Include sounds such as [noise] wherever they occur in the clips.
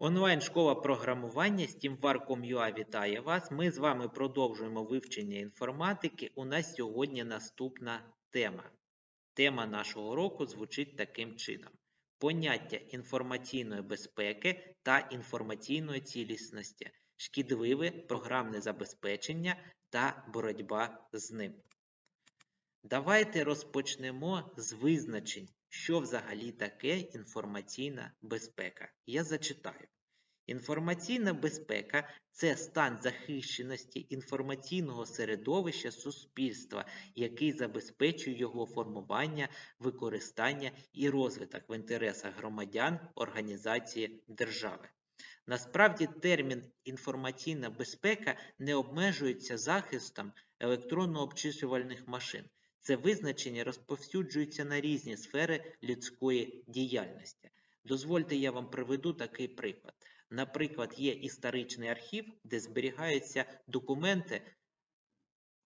Онлайн-школа програмування SteamVar.com.ua вітає вас. Ми з вами продовжуємо вивчення інформатики. У нас сьогодні наступна тема. Тема нашого року звучить таким чином: поняття інформаційної безпеки та інформаційної цілісності, шкідливе програмне забезпечення та боротьба з ним. Давайте розпочнемо з визначень, що взагалі таке інформаційна безпека. Я зачитаю. Інформаційна безпека це стан захищеності інформаційного середовища суспільства, який забезпечує його формування, використання і розвиток в інтересах громадян, організації держави. Насправді термін інформаційна безпека не обмежується захистом електронно-обчислювальних машин. Це визначення розповсюджується на різні сфери людської діяльності. Дозвольте, я вам приведу такий приклад. Наприклад, є історичний архів, де зберігаються документи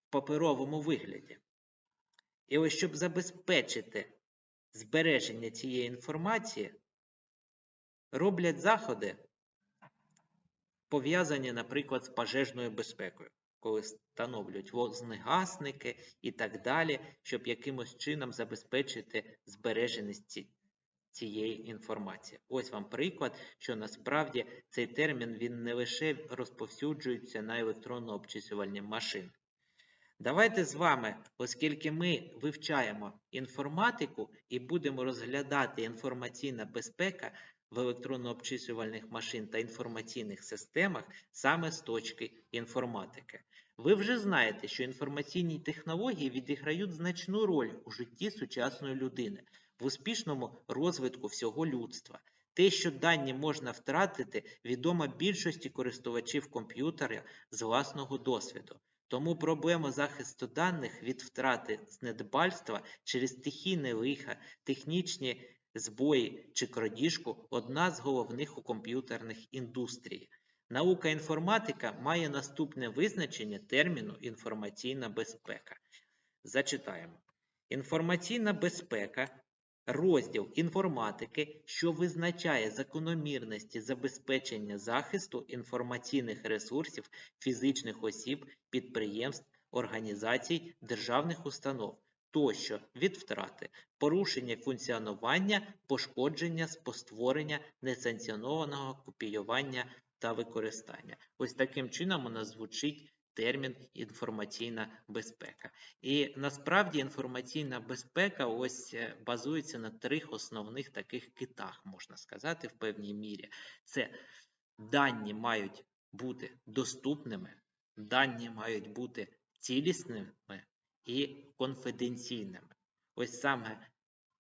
в паперовому вигляді. І ось щоб забезпечити збереження цієї інформації, роблять заходи, пов'язані, наприклад, з пожежною безпекою коли встановлюють вогнегасники і так далі, щоб якимось чином забезпечити збереженість цієї інформації. Ось вам приклад, що насправді цей термін він не лише розповсюджується на електронно обчислювальні машини. Давайте з вами, оскільки ми вивчаємо інформатику і будемо розглядати інформаційна безпека в електронно-обчислювальних машин та інформаційних системах саме з точки інформатики. Ви вже знаєте, що інформаційні технології відіграють значну роль у житті сучасної людини, в успішному розвитку всього людства. Те, що дані можна втратити, відомо більшості користувачів комп'ютера з власного досвіду. Тому проблема захисту даних від втрати з недбальства через стихійне лиха, технічні збої чи крадіжку одна з головних у комп'ютерних індустрій. Наука інформатика має наступне визначення терміну інформаційна безпека. Зачитаємо. Інформаційна безпека розділ інформатики, що визначає закономірності забезпечення захисту інформаційних ресурсів фізичних осіб, підприємств, організацій, державних установ тощо від втрати, порушення функціонування, пошкодження, спостворення, несанкціонованого копіювання та використання. Ось таким чином у нас звучить термін інформаційна безпека. І насправді інформаційна безпека ось е, базується на трьох основних таких китах, можна сказати, в певній мірі. Це дані мають бути доступними, дані мають бути цілісними і конфіденційними. Ось саме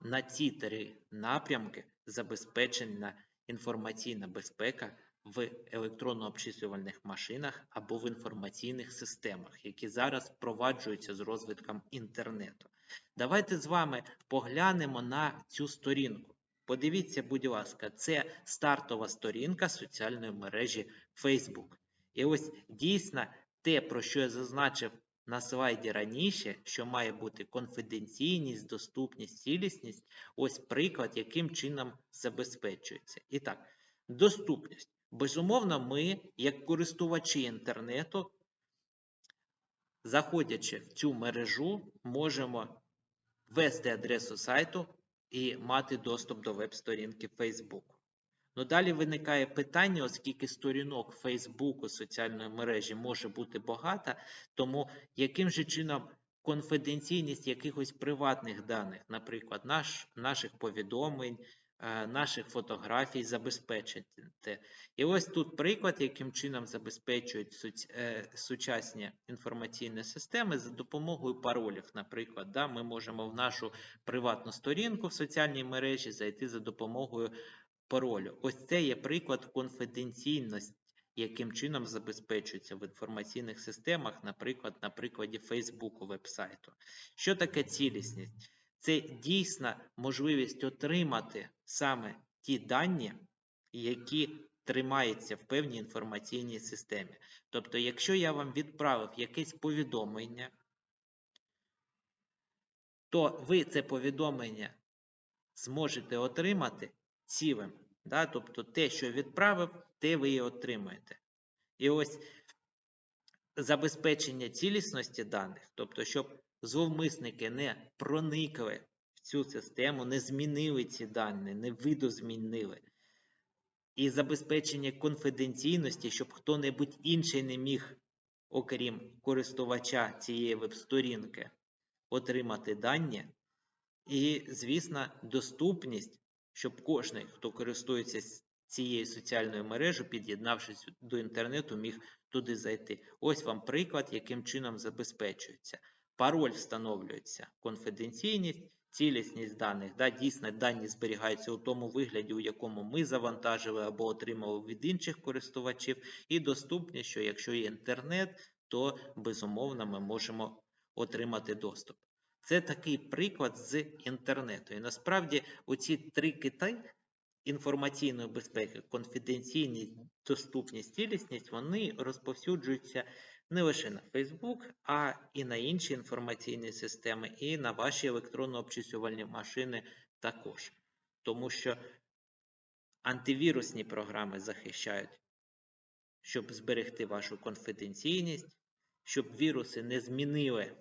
на ці три напрямки забезпечена інформаційна безпека в електронно-обчислювальних машинах або в інформаційних системах, які зараз впроваджуються з розвитком інтернету. Давайте з вами поглянемо на цю сторінку. Подивіться, будь ласка, це стартова сторінка соціальної мережі Facebook. І ось дійсно те, про що я зазначив на слайді раніше, що має бути конфіденційність, доступність, цілісність, ось приклад, яким чином забезпечується. І так, доступність. Безумовно, ми, як користувачі інтернету, заходячи в цю мережу, можемо ввести адресу сайту і мати доступ до веб-сторінки Facebook. Ну, далі виникає питання, оскільки сторінок Фейсбуку соціальної мережі може бути багато, тому яким же чином конфіденційність якихось приватних даних, наприклад, наш, наших повідомлень, е, наших фотографій забезпечити. І ось тут приклад, яким чином забезпечують е, сучасні інформаційні системи за допомогою паролів. Наприклад, да, ми можемо в нашу приватну сторінку в соціальній мережі зайти за допомогою паролю. Ось це є приклад конфіденційності, яким чином забезпечується в інформаційних системах, наприклад, на прикладі Facebook вебсайту. Що таке цілісність? Це дійсна можливість отримати саме ті дані, які тримаються в певній інформаційній системі. Тобто, якщо я вам відправив якесь повідомлення, то ви це повідомлення зможете отримати цілим Да? Тобто те, що відправив, те ви і отримаєте. І ось забезпечення цілісності даних, тобто, щоб зловмисники не проникли в цю систему, не змінили ці дані, не видозмінили. І забезпечення конфіденційності, щоб хто-небудь інший не міг, окрім користувача цієї веб-сторінки, отримати дані. І, звісно, доступність, щоб кожен, хто користується цією соціальною мережею, під'єднавшись до інтернету, міг туди зайти. Ось вам приклад, яким чином забезпечується. Пароль встановлюється, конфіденційність, цілісність даних. Да, дійсно, дані зберігаються у тому вигляді, у якому ми завантажили або отримали від інших користувачів, і доступність, що якщо є інтернет, то безумовно ми можемо отримати доступ. Це такий приклад з інтернету. І насправді оці три кити інформаційної безпеки, конфіденційність, доступність, цілісність, вони розповсюджуються не лише на Facebook, а і на інші інформаційні системи, і на ваші електронно обчислювальні машини також. Тому що антивірусні програми захищають, щоб зберегти вашу конфіденційність, щоб віруси не змінили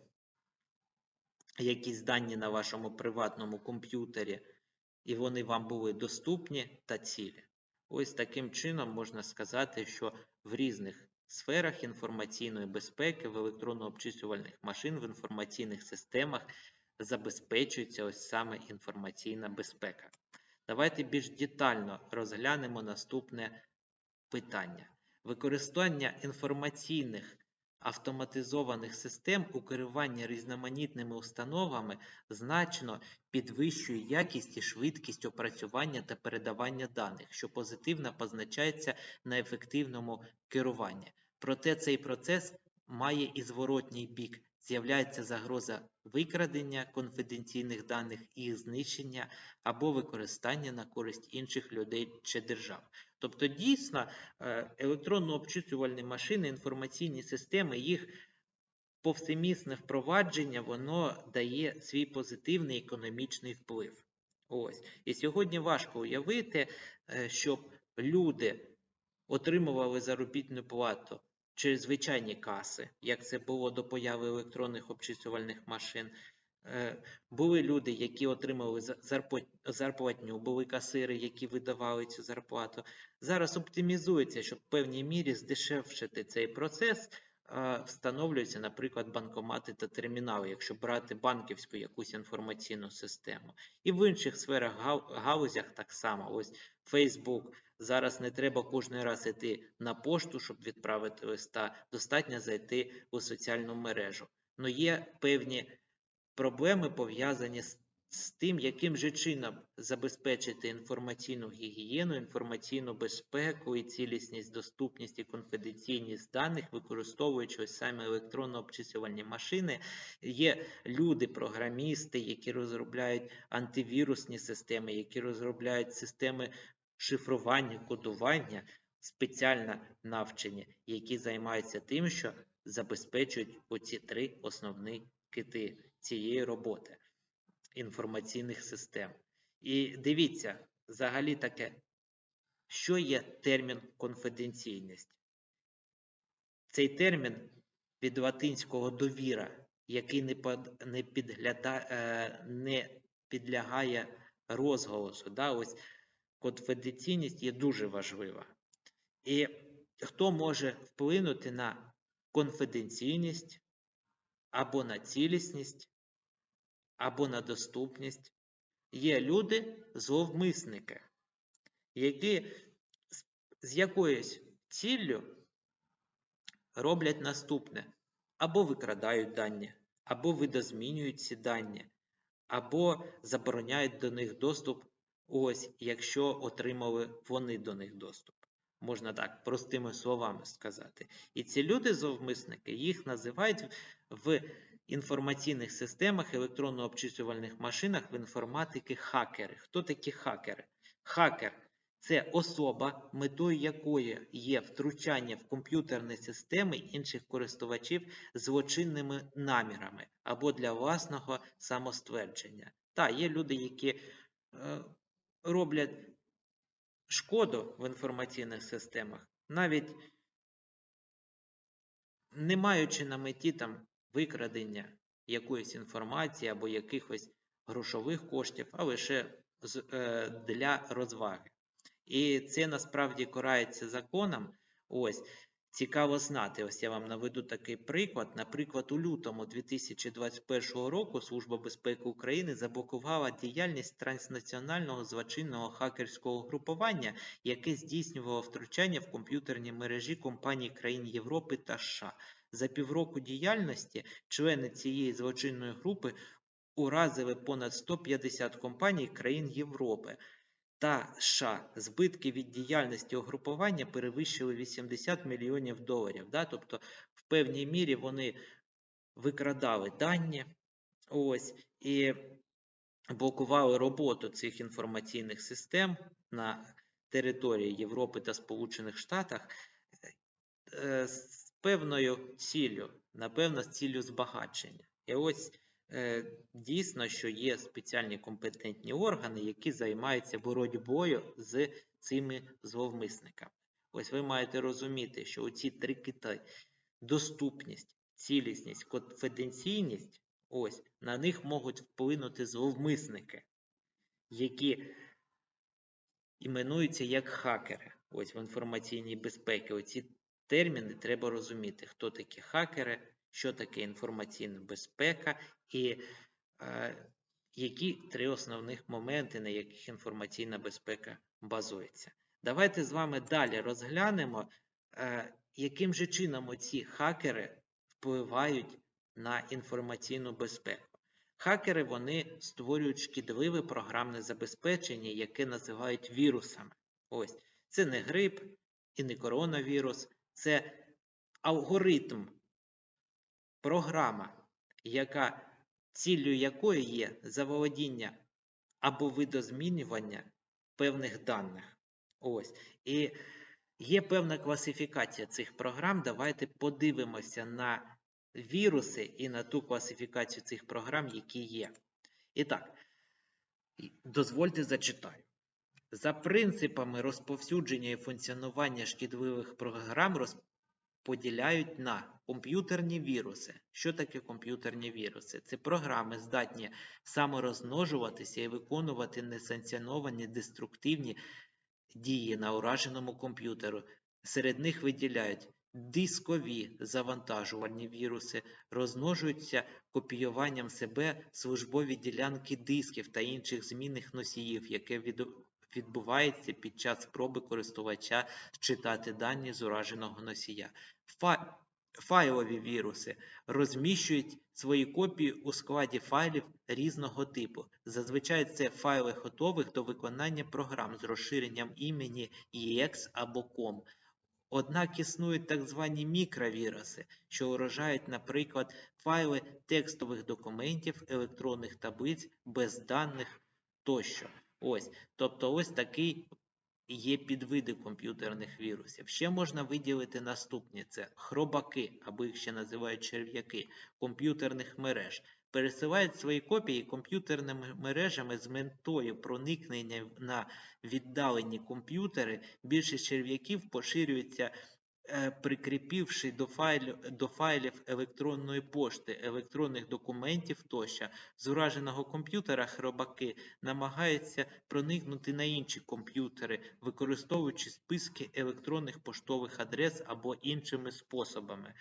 якісь дані на вашому приватному комп'ютері, і вони вам були доступні та цілі. Ось таким чином можна сказати, що в різних сферах інформаційної безпеки, в електронно-обчислювальних машин, в інформаційних системах забезпечується ось саме інформаційна безпека. Давайте більш детально розглянемо наступне питання. Використання інформаційних автоматизованих систем у керуванні різноманітними установами значно підвищує якість і швидкість опрацювання та передавання даних, що позитивно позначається на ефективному керуванні. Проте цей процес має і зворотній бік. З'являється загроза викрадення конфіденційних даних їх знищення або використання на користь інших людей чи держав. Тобто, дійсно, е, електронно-обчислювальні машини, інформаційні системи, їх повсемісне впровадження, воно дає свій позитивний економічний вплив. Ось. І сьогодні важко уявити, е, щоб люди отримували заробітну плату через звичайні каси, як це було до появи електронних обчислювальних машин. Е, Були люди, які отримали зарплатню, були касири, які видавали цю зарплату. Зараз оптимізується, щоб в певній мірі здешевшити цей процес. Встановлюються, наприклад, банкомати та термінали, якщо брати банківську якусь інформаційну систему. І в інших сферах галузях так само. Ось Facebook. Зараз не треба кожен раз йти на пошту, щоб відправити листа. Достатньо зайти у соціальну мережу. Но є певні проблеми пов'язані з, з тим, яким же чином забезпечити інформаційну гігієну, інформаційну безпеку і цілісність, доступність і конфіденційність даних, використовуючи ось саме електронно-обчислювальні машини. Є люди, програмісти, які розробляють антивірусні системи, які розробляють системи шифрування, кодування, спеціально навчені, які займаються тим, що забезпечують оці три основні кити цієї роботи інформаційних систем. І дивіться, взагалі таке, що є термін конфіденційність? Цей термін від латинського довіра, який не, под, не, підгляда, е, не підлягає розголосу. Да? Ось конфіденційність є дуже важлива. І хто може вплинути на конфіденційність або на цілісність, або на доступність? Є люди, зловмисники, які з якоюсь ціллю роблять наступне: або викрадають дані, або видозмінюють ці дані, або забороняють до них доступ, ось якщо отримали вони до них доступ. Можна так простими словами сказати. І ці люди, зловмисники, їх називають в інформаційних системах, електронно-обчислювальних машинах в інформатики хакери. Хто такі хакери? Хакер це особа, метою якої є втручання в комп'ютерні системи інших користувачів злочинними намірами або для власного самоствердження. Та, є люди, які е, роблять шкоду в інформаційних системах, навіть не маючи на меті там викрадення якоїсь інформації або якихось грошових коштів, а лише е, для розваги. І це насправді карається законом. Ось цікаво знати. Ось я вам наведу такий приклад. Наприклад, у лютому 2021 року Служба безпеки України заблокувала діяльність транснаціонального злочинного хакерського групування, яке здійснювало втручання в комп'ютерні мережі компаній країн Європи та США. За півроку діяльності члени цієї злочинної групи уразили понад 150 компаній країн Європи та США. Збитки від діяльності угрупування перевищили 80 мільйонів доларів. Да? Тобто, в певній мірі вони викрадали дані ось, і блокували роботу цих інформаційних систем на території Європи та Сполучених Штатах е, з певною ціллю, напевно, з ціллю збагачення. І ось дійсно, що є спеціальні компетентні органи, які займаються боротьбою з цими зловмисниками. Ось ви маєте розуміти, що оці три кити доступність, цілісність, конфіденційність, ось на них можуть вплинути зловмисники, які іменуються як хакери. Ось в інформаційній безпеці. Оці терміни треба розуміти, хто такі хакери, що таке інформаційна безпека і е, які три основних моменти, на яких інформаційна безпека базується. Давайте з вами далі розглянемо, е, яким же чином оці хакери впливають на інформаційну безпеку. Хакери вони створюють шкідливе програмне забезпечення, яке називають вірусами. Ось це не грип і не коронавірус, це алгоритм, програма, яка ціллю якої є заволодіння або видозмінювання певних даних. Ось. І є певна класифікація цих програм. Давайте подивимося на віруси і на ту класифікацію цих програм, які є. І так, дозвольте зачитаю. За принципами розповсюдження і функціонування шкідливих програм розподіляють на комп'ютерні віруси. Що таке комп'ютерні віруси? Це програми, здатні саморозмножуватися і виконувати несанкціоновані деструктивні дії на ураженому комп'ютеру. Серед них виділяють дискові завантажувальні віруси, розмножуються копіюванням себе службові ділянки дисків та інших змінних носіїв, яке відбувається під час спроби користувача читати дані з ураженого носія. Фа- Файлові віруси розміщують свої копії у складі файлів різного типу. Зазвичай це файли готових до виконання програм з розширенням імені EX або COM. Однак існують так звані мікровіруси, що уражають, наприклад, файли текстових документів, електронних таблиць, без даних тощо. Ось, тобто ось такий є підвиди комп'ютерних вірусів. Ще можна виділити наступні: це хробаки, або їх ще називають черв'яки комп'ютерних мереж. Пересилають свої копії комп'ютерними мережами з метою проникнення на віддалені комп'ютери. Більшість черв'яків поширюється, прикріпивши до файлів, до файлів електронної пошти, електронних документів тощо. З ураженого комп'ютера хробаки намагаються проникнути на інші комп'ютери, використовуючи списки електронних поштових адрес або іншими способами.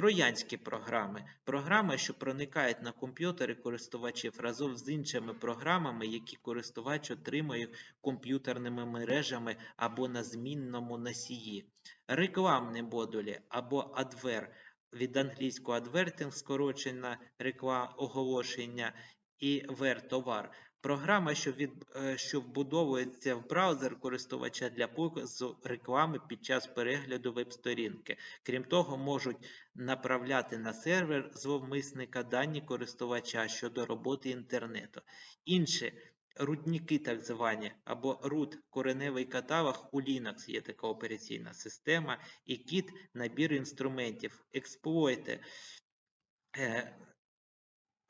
Троянські програми програми, що проникають на комп'ютери користувачів разом з іншими програмами, які користувач отримує комп'ютерними мережами або на змінному носії. Рекламні модулі або адвер від англійського adverting, скорочена реклама оголошення і вер товар. Програма, що, від, е, що вбудовується в браузер користувача для показу реклами під час перегляду веб-сторінки. Крім того, можуть направляти на сервер зловмисника дані користувача щодо роботи інтернету. Інші рутники, так звані, або root кореневий каталог у Linux є така операційна система, і Kit набір інструментів, експлойти.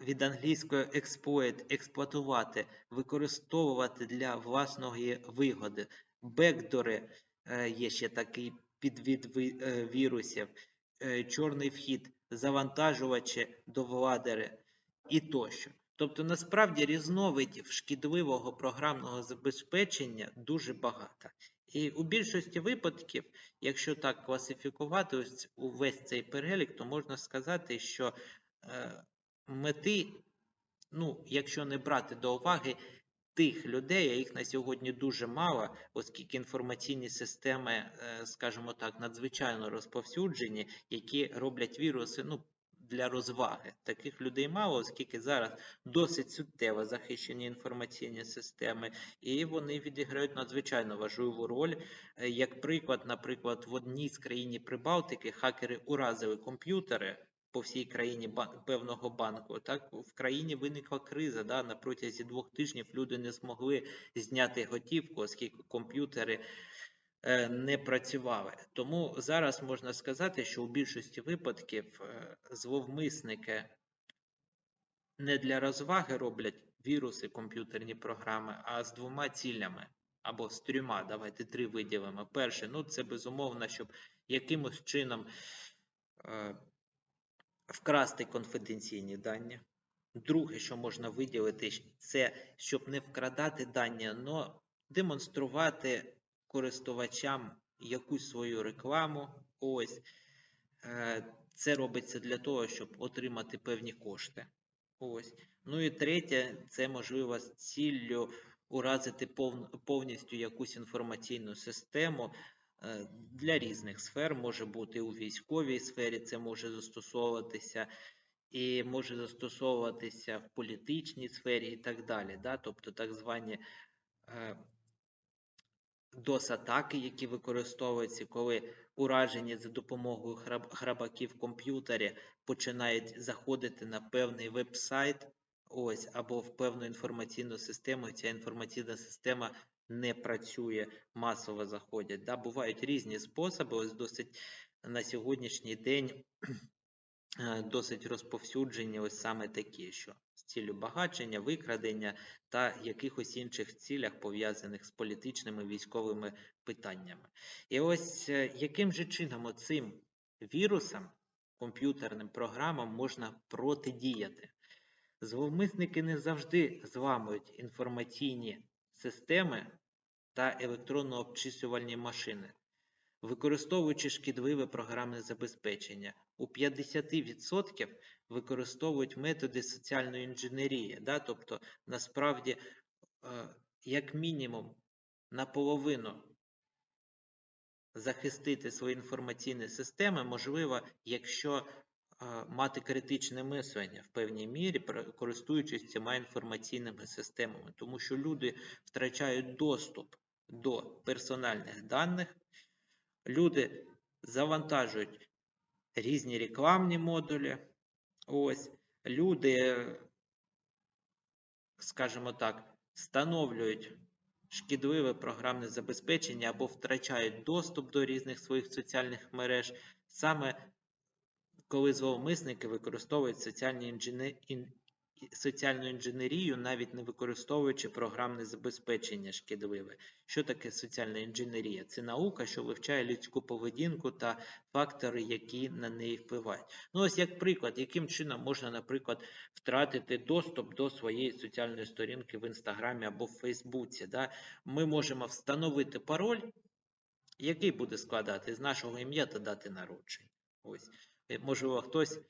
Від англійської exploit – експлуатувати, використовувати для власної вигоди, бекдори, е, є ще такий підвід е, вірусів, е, чорний вхід, завантажувачі до владери і тощо. Тобто, насправді різновидів шкідливого програмного забезпечення дуже багато. І у більшості випадків, якщо так класифікувати ось увесь цей перелік, то можна сказати, що мети, ну, якщо не брати до уваги тих людей, а їх на сьогодні дуже мало, оскільки інформаційні системи, е, скажімо так, надзвичайно розповсюджені, які роблять віруси, ну, для розваги. Таких людей мало, оскільки зараз досить суттєво захищені інформаційні системи, і вони відіграють надзвичайно важливу роль. Е, Як приклад, наприклад, в одній з країн Прибалтики хакери уразили комп'ютери по всій країні бан- певного банку. Так в країні виникла криза. Да, на протязі двох тижнів люди не змогли зняти готівку, оскільки комп'ютери е, не працювали. Тому зараз можна сказати, що у більшості випадків е, зловмисники не для розваги роблять віруси, комп'ютерні програми, а з двома цілями. Або з трьома, давайте три виділимо. Перше, ну це безумовно, щоб якимось чином е, вкрасти конфіденційні дані. Друге, що можна виділити, це щоб не вкрадати дані, але демонструвати користувачам якусь свою рекламу. Ось Е, це робиться для того, щоб отримати певні кошти. Ось. Ну і третє, це можливо з ціллю уразити пов- повністю якусь інформаційну систему для різних сфер. Може бути у військовій сфері, це може застосовуватися і може застосовуватися в політичній сфері і так далі. Да? Тобто так звані е, DOS-атаки, які використовуються, коли уражені за допомогою храб- храбаків в комп'ютері починають заходити на певний веб-сайт, ось, або в певну інформаційну систему, ця інформаційна система не працює, масово заходять. Да? Бувають різні способи, ось досить на сьогоднішній день [clears throat] е, досить розповсюджені ось саме такі, що з ціллю багачення, викрадення та якихось інших цілях, пов'язаних з політичними військовими питаннями. І ось е, яким же чином цим вірусам, комп'ютерним програмам можна протидіяти? Зловмисники не завжди зламують інформаційні системи та електронно-обчислювальні машини, використовуючи шкідливе програмне забезпечення. У 50% використовують методи соціальної інженерії, да? тобто насправді, е, як мінімум, наполовину захистити свої інформаційні системи можливо, якщо е, мати критичне мислення в певній мірі, користуючись цими інформаційними системами, тому що люди втрачають доступ до персональних даних, люди завантажують різні рекламні модулі. Ось люди, скажімо так, встановлюють шкідливе програмне забезпечення або втрачають доступ до різних своїх соціальних мереж, саме коли зловмисники використовують соціальні соціальну інженерію, навіть не використовуючи програмне забезпечення шкідливе. Що таке соціальна інженерія? Це наука, що вивчає людську поведінку та фактори, які на неї впливають. Ну, ось як приклад, яким чином можна, наприклад, втратити доступ до своєї соціальної сторінки в Інстаграмі або в Фейсбуці. Да? Ми можемо встановити пароль, який буде складати з нашого ім'я та дати народження. Ось. Е, Можливо, хтось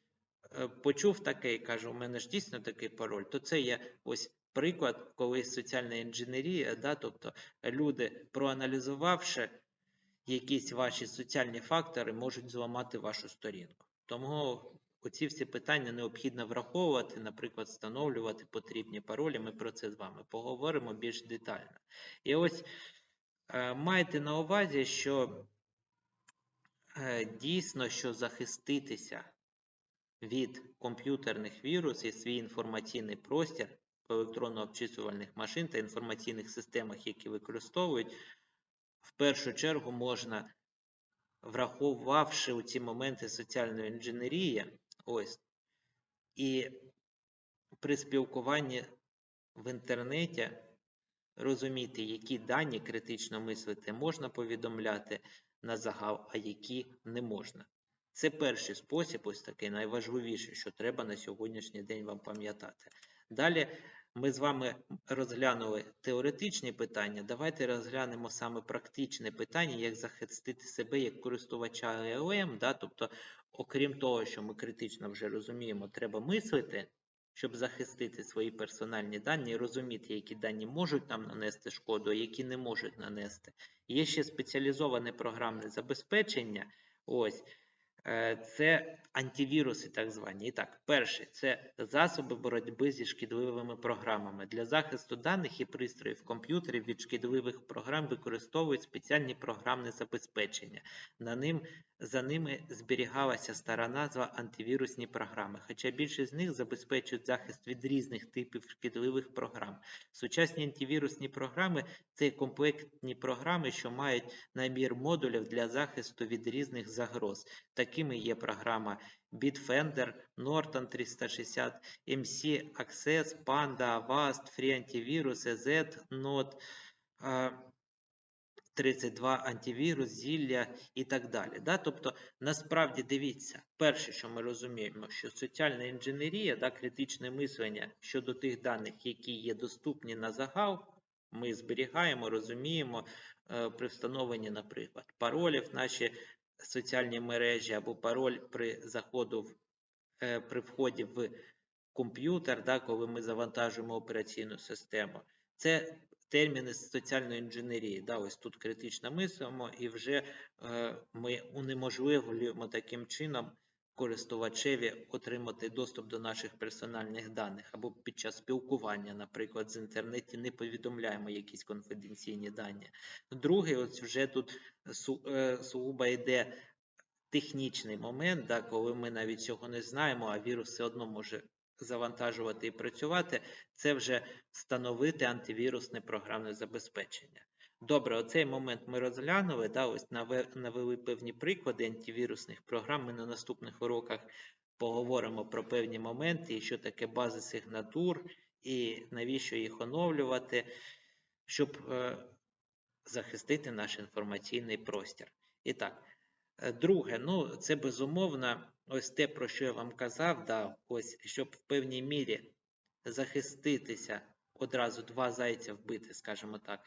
почув таке і каже, у мене ж дійсно такий пароль, то це є ось приклад, коли соціальна інженерія, да, тобто люди, проаналізувавши якісь ваші соціальні фактори, можуть зламати вашу сторінку. Тому оці всі питання необхідно враховувати, наприклад, встановлювати потрібні паролі. Ми про це з вами поговоримо більш детально. І ось е, майте на увазі, що е, дійсно, що захиститися від комп'ютерних вірусів свій інформаційний простір в електронно-обчислювальних машин та інформаційних системах, які використовують, в першу чергу можна, враховувавши у ці моменти соціальної інженерії, ось, і при спілкуванні в інтернеті розуміти, які дані критично мислити можна повідомляти на загал, а які не можна. Це перший спосіб, ось такий найважливіший, що треба на сьогоднішній день вам пам'ятати. Далі ми з вами розглянули теоретичні питання. Давайте розглянемо саме практичне питання, як захистити себе як користувача LLM. Да? Тобто, окрім того, що ми критично вже розуміємо, треба мислити, щоб захистити свої персональні дані і розуміти, які дані можуть нам нанести шкоду, а які не можуть нанести. Є ще спеціалізоване програмне забезпечення. Ось. Е, Це антивіруси, так звані. І так, перше це засоби боротьби зі шкідливими програмами. Для захисту даних і пристроїв комп'ютерів від шкідливих програм використовують спеціальні програмне забезпечення. На ним, за ними зберігалася стара назва антивірусні програми, хоча більшість з них забезпечують захист від різних типів шкідливих програм. Сучасні антивірусні програми це комплектні програми, що мають набір модулів для захисту від різних загроз. Такими є програма Bitfender, Norton 360, MC Access, Panda, Avast, Free Antivirus, EZ, Node, е, 32 антивірус, зілля і так далі. Да? Тобто, насправді дивіться, перше, що ми розуміємо, що соціальна інженерія, да, критичне мислення щодо тих даних, які є доступні на загал, ми зберігаємо, розуміємо е, при встановленні, наприклад, паролів наші соціальні мережі або пароль при заходу в, е, при вході в комп'ютер, да, коли ми завантажуємо операційну систему. Це терміни соціальної інженерії. Да, ось тут критично мислимо, і вже е, ми унеможливлюємо таким чином користувачеві отримати доступ до наших персональних даних або під час спілкування, наприклад, з інтернеті не повідомляємо якісь конфіденційні дані. Другий, ось вже тут су, е, сугубо йде технічний момент, да, коли ми навіть цього не знаємо, а вірус все одно може завантажувати і працювати, це вже встановити антивірусне програмне забезпечення. Добре, оцей момент ми розглянули. Да, ось наве- навели певні приклади антивірусних програм. Ми на наступних уроках поговоримо про певні моменти, і що таке бази сигнатур, і навіщо їх оновлювати, щоб е, захистити наш інформаційний простір. І так, е, друге, ну це безумовно, ось те, про що я вам казав, да, ось щоб в певній мірі захиститися, одразу два зайця вбити, скажімо так,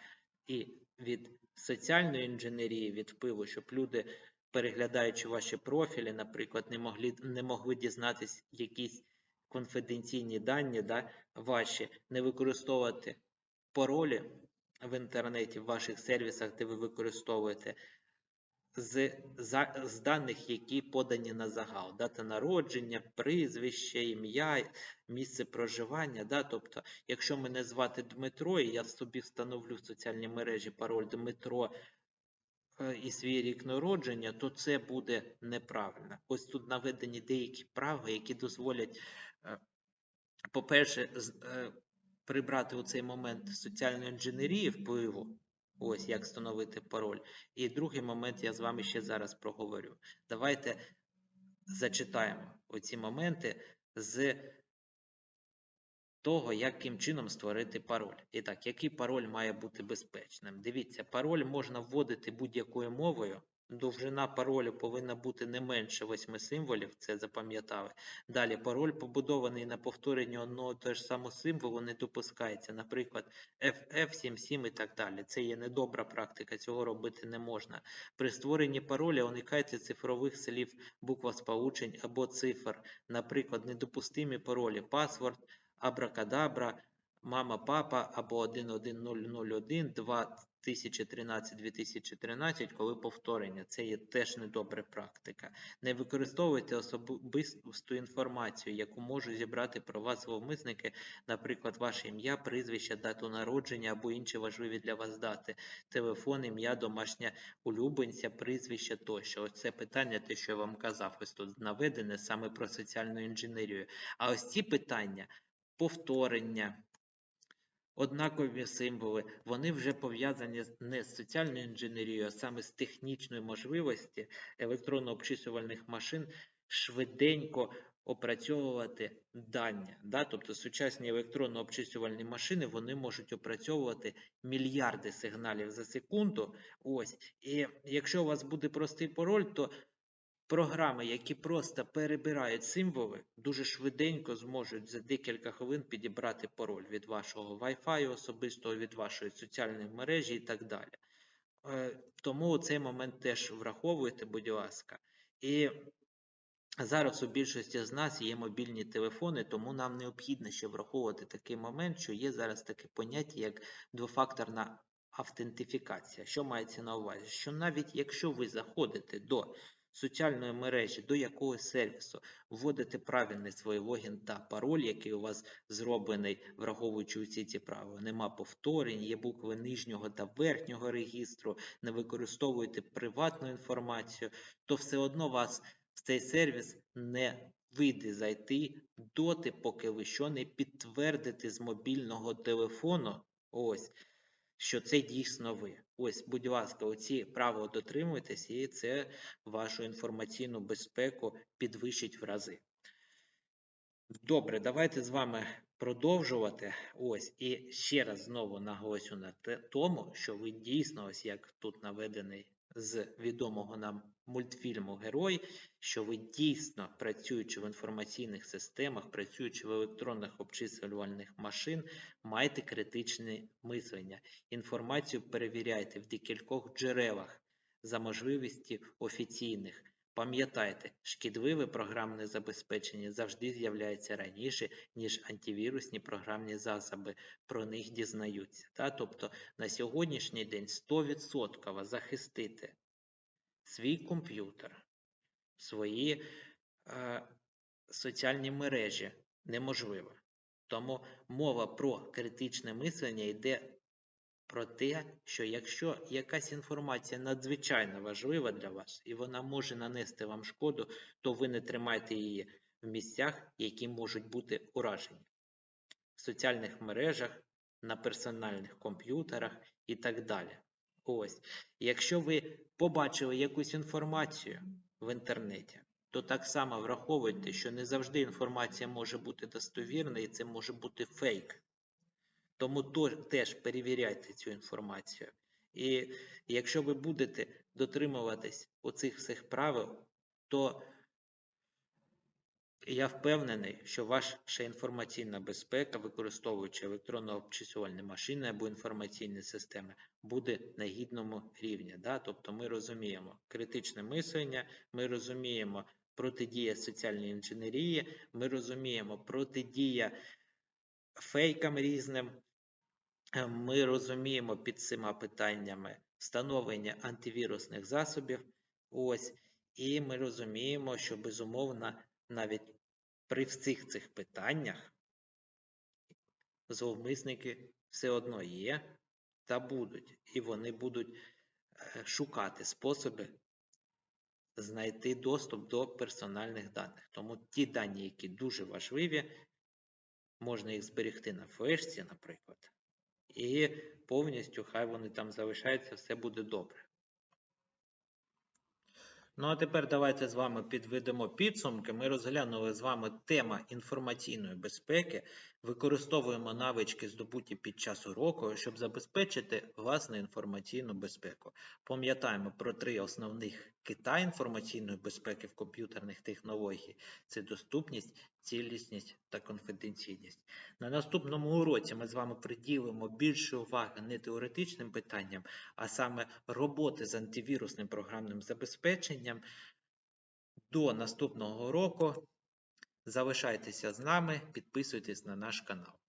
і від соціальної інженерії, від впливу, щоб люди, переглядаючи ваші профілі, наприклад, не могли, не могли дізнатись якісь конфіденційні дані, да, ваші, не використовувати паролі в інтернеті, в ваших сервісах, де ви використовуєте, з, за, з даних, які подані на загал, дата народження, прізвище, ім'я, місце проживання. Да? Тобто, якщо мене звати Дмитро, і я собі встановлю в соціальній мережі пароль Дмитро е, і свій рік народження, то це буде неправильно. Ось тут наведені деякі права, які дозволять, е, по-перше, е, прибрати у цей момент соціальної інженерії впливу. Ось як встановити пароль. І другий момент я з вами ще зараз проговорю. Давайте зачитаємо оці моменти з того, яким чином створити пароль. І так, який пароль має бути безпечним? Дивіться, пароль можна вводити будь-якою мовою. Довжина паролю повинна бути не менше 8 символів, це запам'ятали. Далі, пароль побудований на повторенні одного того ж самого символу не допускається. Наприклад, FF77 і так далі. Це є недобра практика, цього робити не можна. При створенні пароля уникайте цифрових слів, буквосполучень або цифр. Наприклад, недопустимі паролі, паспорт, абракадабра, мама, папа або 11001, 2013-2013, коли повторення. Це є теж недобра практика. Не використовуйте особисту інформацію, яку можуть зібрати про вас зловмисники, наприклад, ваше ім'я, прізвище, дату народження або інші важливі для вас дати, телефон, ім'я, домашня улюбленця, прізвище тощо. Ось це питання, те, що я вам казав, ось тут наведене саме про соціальну інженерію. А ось ці питання повторення, однакові символи, вони вже пов'язані не з соціальною інженерією, а саме з технічною можливості електронно-обчислювальних машин швиденько опрацьовувати дані. Да? Тобто сучасні електронно обчислювальні машини вони можуть опрацьовувати мільярди сигналів за секунду. Ось. І якщо у вас буде простий пароль, то програми, які просто перебирають символи, дуже швиденько зможуть за декілька хвилин підібрати пароль від вашого Wi-Fi особистого, від вашої соціальної мережі і так далі. Е, Тому цей момент теж враховуйте, будь ласка. І зараз у більшості з нас є мобільні телефони, тому нам необхідно ще враховувати такий момент, що є зараз таке поняття, як двофакторна автентифікація. Що мається на увазі? Що навіть якщо ви заходите до соціальної мережі, до якогось сервісу, вводите правильний свій логін та пароль, який у вас зроблений, враховуючи усі ці правила. Нема повторень, є букви нижнього та верхнього регістру, не використовуєте приватну інформацію, то все одно вас в цей сервіс не вийде зайти доти, поки ви що не підтвердите з мобільного телефону. Ось що це дійсно ви. Ось, будь ласка, оці право дотримуйтесь, і це вашу інформаційну безпеку підвищить в рази. Добре, давайте з вами продовжувати. Ось, і ще раз знову наголосю на тому, що ви дійсно, ось як тут наведений з відомого нам мультфільму Герой, що ви дійсно працюючи в інформаційних системах, працюючи в електронних обчислювальних машин, маєте критичне мислення. Інформацію перевіряйте в декількох джерелах за можливості офіційних. Пам'ятайте, шкідливе програмне забезпечення завжди з'являється раніше, ніж антивірусні програмні засоби про них дізнаються. Та? Тобто на сьогоднішній день 100% захистити свій комп'ютер, свої е, соціальні мережі неможливо. Тому мова про критичне мислення йде про те, що якщо якась інформація надзвичайно важлива для вас і вона може нанести вам шкоду, то ви не тримайте її в місцях, які можуть бути уражені в соціальних мережах, на персональних комп'ютерах і так далі. Ось, якщо ви побачили якусь інформацію в інтернеті, то так само враховуйте, що не завжди інформація може бути достовірна і це може бути фейк. Тому то- теж перевіряйте цю інформацію. І якщо ви будете дотримуватись оцих всіх правил, то я впевнений, що ваша інформаційна безпека, використовуючи електронно обчислювальні машини або інформаційні системи, буде на гідному рівні. Да? Тобто ми розуміємо критичне мислення, ми розуміємо протидія соціальній інженерії, ми розуміємо протидія фейкам різним. Ми розуміємо під цими питаннями встановлення антивірусних засобів. Ось, і ми розуміємо, що безумовно навіть при всіх цих питаннях зловмисники все одно є та будуть, і вони будуть е, шукати способи знайти доступ до персональних даних. Тому ті дані, які дуже важливі, можна їх зберегти на флешці, наприклад, і повністю хай вони там залишаються, все буде добре. Ну а тепер давайте з вами підведемо підсумки. Ми розглянули з вами тема інформаційної безпеки, використовуємо навички, здобуті під час уроку, щоб забезпечити власну інформаційну безпеку. Пам'ятаємо про три основних кита інформаційної безпеки в комп'ютерних технологій: це доступність, цілісність та конфіденційність. На наступному уроці ми з вами приділимо більше уваги не теоретичним питанням, а саме роботи з антивірусним програмним забезпеченням. До наступного року залишайтеся з нами, підписуйтесь на наш канал.